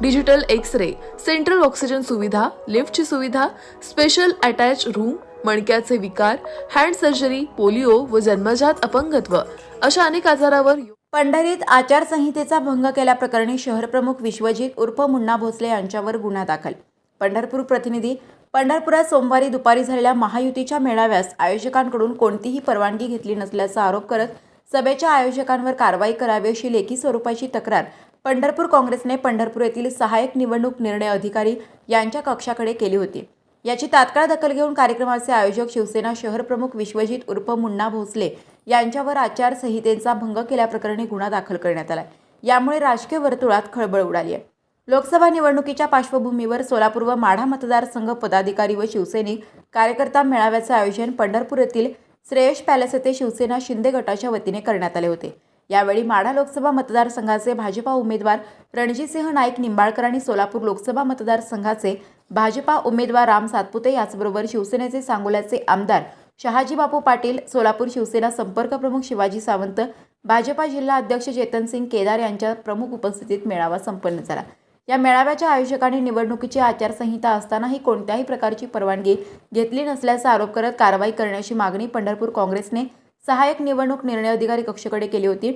digital X ray central oxygen सुविधा लिफ्टची सुविधा स्पेशल अटॅच रूम मणक्याचे विकार हँड सर्जरी पोलिओ व जन्मजात अपंगत्व अशा अनेक आजारावर पंढरीत आचारसंहितेचा भंग केल्याप्रकरणी शहरप्रमुख विश्वजित उर्फ मुन्ना भोसले यांच्यावर गुन्हा दाखल. पंढरपूर प्रतिनिधी पंढरपुरात सोमवारी दुपारी झालेल्या महायुतीच्या मेळाव्यास आयोजकांकडून कोणतीही परवानगी घेतली नसल्याचा आरोप करत सभेच्या आयोजकांवर कारवाई करावी अशी लेखी स्वरूपाची तक्रार पंढरपूर काँग्रेसने पंढरपूर येथील सहाय्यक निवडणूक निर्णय अधिकारी यांच्या कक्षाकडे केली होती. याची तात्काळ दखल घेऊन कार्यक्रमाचे आयोजक शिवसेना शहरप्रमुख विश्वजित उर्फ मुन्ना भोसले यांच्यावर आचारसंहितेचा भंग केल्याप्रकरणी गुन्हा दाखल करण्यात आला यामुळे राजकीय वर्तुळात खळबळ उडाली आहे. लोकसभा निवडणुकीच्या पार्श्वभूमीवर सोलापूर व माढा मतदारसंघ पदाधिकारी व शिवसैनिक कार्यकर्ता मेळाव्याचे आयोजन पंढरपूर येथील श्रेयश पॅलेस येथे शिवसेना शिंदे गटाच्या वतीने करण्यात आले होते. यावेळी माढा लोकसभा मतदारसंघाचे भाजपा उमेदवार रणजितसिंह नाईक निंबाळकर आणि सोलापूर लोकसभा मतदारसंघाचे भाजपा उमेदवार राम सातपुते याचबरोबर शिवसेनेचे सांगोल्याचे आमदार शहाजी बापू पाटील सोलापूर शिवसेना संपर्क प्रमुख शिवाजी सावंत भाजपा जिल्हा अध्यक्ष चेतनसिंग केदार यांच्या प्रमुख उपस्थितीत मेळावा संपन्न झाला. या मेळाव्याच्या आयोजकांनी निवडणुकीची आचारसंहिता असतानाही कोणत्याही प्रकारची परवानगी घेतली नसल्याचा आरोप करत कारवाई करण्याची मागणी पंढरपूर काँग्रेसने सहाय्यक निवडणूक निर्णय अधिकारी कक्षाकडे केली होती.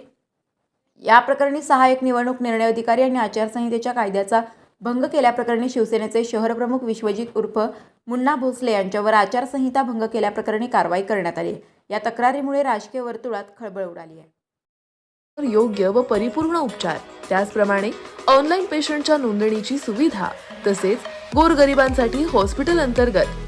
या प्रकरणी सहाय्यक निवडणूक निर्णय अधिकारी आणि आचारसंहितेच्या कायद्याचा भंग केल्याप्रकरणी शिवसेनेचे शहरप्रमुख विश्वजित उर्फ मुन्ना भोसले यांच्यावर आचारसंहिता भंग केल्याप्रकरणी कारवाई करण्यात आली या तक्रारीमुळे राजकीय वर्तुळात खळबळ उडाली आहे. योग्य व परिपूर्ण उपचार त्याचप्रमाणे ऑनलाईन पेशंटच्या नोंदणीची सुविधा तसेच गोरगरिबांसाठी हॉस्पिटल अंतर्गत